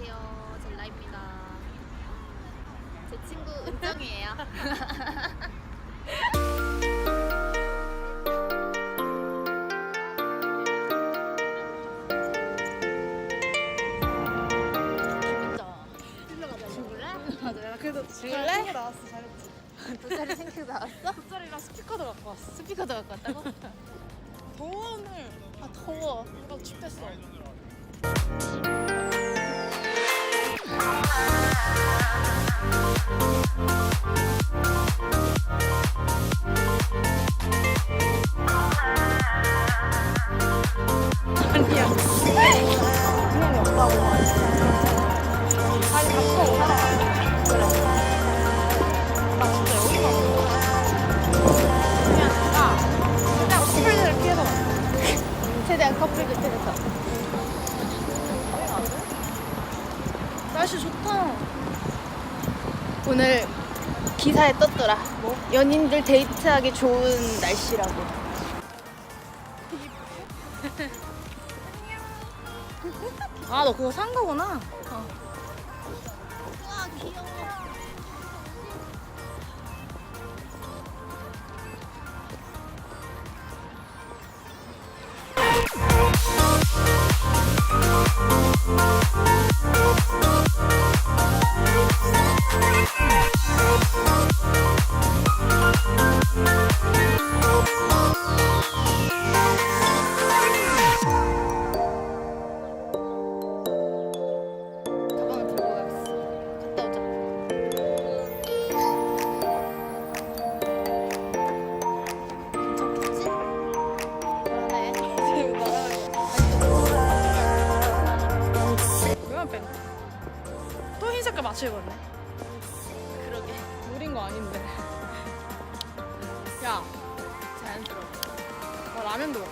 안녕하세요. 젤라입니다. 제 친구 은정이에요. 맞아 그래도 챙겨 나왔어 잘했지 돗자리 챙겨 나왔어? 돗자리랑 스피커도 갖고 왔어 스피커도 갖고 왔다고? 더워 오늘 아 더워. 이거 춥댔어 날씨 좋다. 오늘 기사에 떴더라. 뭐? 연인들 데이트하기 좋은 날씨라고. 아, 너 그거 산 거구나. 우린 거 아닌데. 야, 자연스러워. 나 라면도 먹어.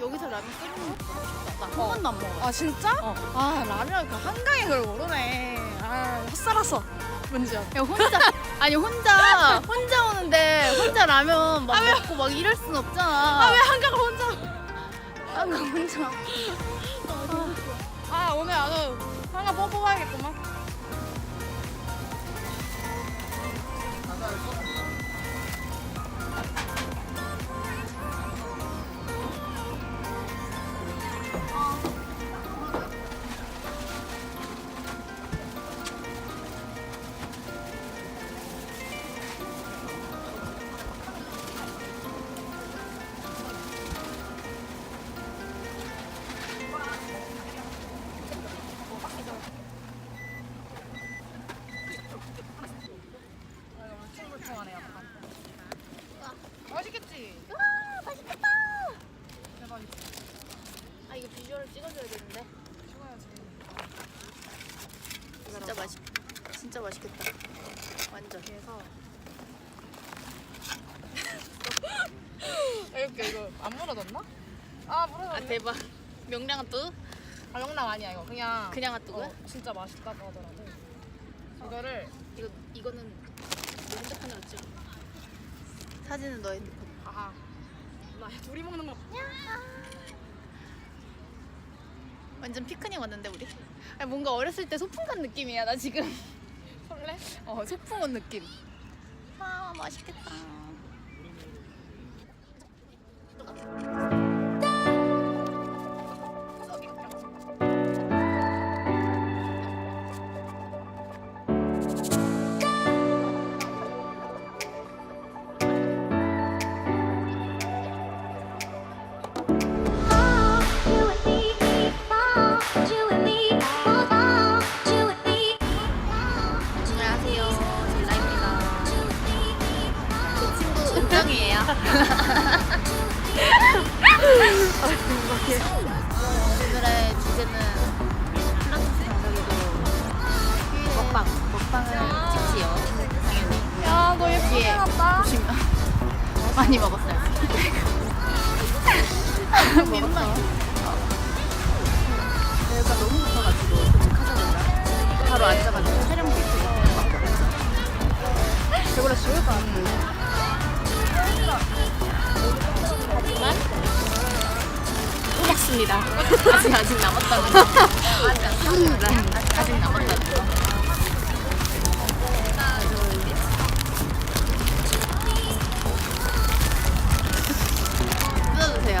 여기서 라면 끓이는 거 먹고 싶다. 나한 번도 안 먹어. 아, 진짜? 어. 아, 라면 그 한강에 그걸 모르네. 아, 헛살았어. 문지연. 야 혼자 아니 혼자 혼자 오는데 혼자 라면 막 먹고 막 이럴 순 없잖아. 아, 왜 한강을 혼자. 아, 그 혼자. 아, 오늘 아주 한강 뽀뽀해야겠구만. 맛있겠지? 와 맛있겠다. 대박이지. 아 이거 비주얼을 찍어줘야 되는데. 찍어야지. 진짜 맛있 진짜 맛있겠다. 완전. 그래서 아, 이렇게 이거 안 물어졌나? 아아 물어졌네. 대박. 명량한 뚜? 가명남 아니야 이거 그냥 그냥 핫도그야? 어, 진짜 맛있다고 하더라고. 이거를 이거 이거는 내 핸드폰으로 찍어. 사진은 너 핸드폰. 나 둘이 먹는 거 완전 피크닉 왔는데 우리. 아니, 뭔가 어렸을 때 소풍 간 느낌이야 나 지금. 설레? 어 소풍 온 느낌. 아 맛있겠다. 친구 은정이에요. 오늘의 주제는 플라토스 정석이고 먹방 먹방을 찍지요. 야너 예쁘게 예. 해놨다. 보시면 많이 먹었어요. 민망. 내가 너무 고파가지고 도착하자마자 바로 앉아가지고 촬영 데이트를 저거를 지울 거 같아. 하 남았습니다. 아직 아직 남았다는 거. 아직 남았다는 거. 뜯어주세요.